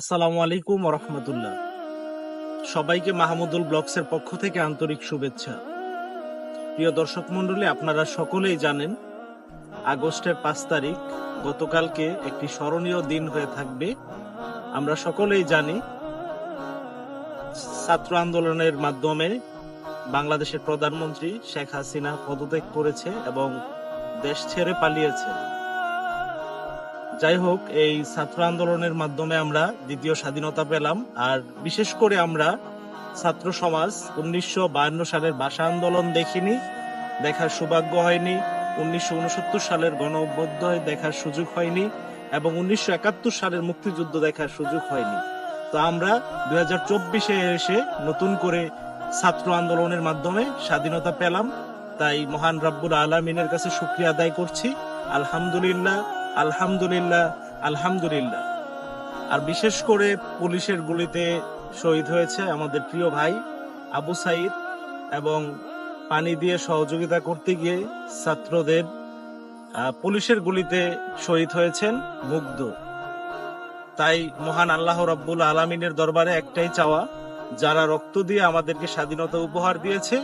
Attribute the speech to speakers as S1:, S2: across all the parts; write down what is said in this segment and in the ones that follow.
S1: আসসালামু আলাইকুম রহমতুল্লাহ। সবাইকে মাহমুদুল ব্লগসের পক্ষ থেকে আন্তরিক শুভেচ্ছা। প্রিয় দর্শক মন্ডলী আপনারা সকলেই জানেন, আগস্টের পাঁচ তারিখ গতকালকে একটি স্মরণীয় দিন হয়ে থাকবে। আমরা সকলেই জানি, ছাত্র আন্দোলনের মাধ্যমে বাংলাদেশের প্রধানমন্ত্রী শেখ হাসিনা পদত্যাগ করেছে এবং দেশ ছেড়ে পালিয়েছে। যাই হোক, এই ছাত্র আন্দোলনের মাধ্যমে আমরা দ্বিতীয় স্বাধীনতা পেলাম। আর বিশেষ করে আমরা ছাত্র সমাজ উনিশশো বায়ান্ন সালের ভাষা আন্দোলন দেখিনি, দেখার সৌভাগ্য হয়নি। উনিশশো উনসত্তর সালের গণ দেখার সুযোগ হয়নি এবং উনিশশো একাত্তর সালের মুক্তিযুদ্ধ দেখার সুযোগ হয়নি। তো আমরা দুই হাজার চব্বিশে এসে নতুন করে ছাত্র আন্দোলনের মাধ্যমে স্বাধীনতা পেলাম। তাই মহান রাব্বুল আলমিনের কাছে শুক্রিয়া আদায় করছি। আলহামদুলিল্লাহ আলহামদুলিল্লাহ আলহামদুলিল্লাহ। আর বিশেষ করে পুলিশের গুলিতে শহীদ হয়েছে আমাদের প্রিয় ভাই আবু সাইদ এবং পানি দিয়ে সহযোগিতা করতে গিয়ে ছাত্রদের পুলিশের গুলিতে শহীদ হয়েছেন মুগ্ধ। তাই মহান আল্লাহ রাব্বুল আলমিনের দরবারে একটাই চাওয়া, যারা রক্ত দিয়ে আমাদেরকে স্বাধীনতা উপহার দিয়েছে,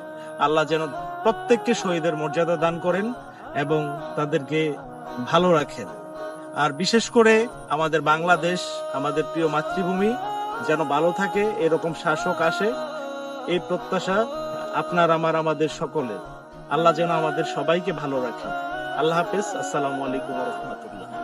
S1: আল্লাহ যেন প্রত্যেককে শহীদের মর্যাদা দান করেন এবং তাদেরকে ভালো রাখেন। আর বিশেষ করে আমাদের বাংলাদেশ, আমাদের প্রিয় মাতৃভূমি যেন ভালো থাকে, এরকম শাসক আসে, এই প্রত্যাশা আপনার, আমার, আমাদের সকলের। আল্লাহ যেন আমাদের সবাইকে ভালো রাখে। আল্লাহ হাফেজ। আসসালামু আলাইকুম রহমতুল্লাহ।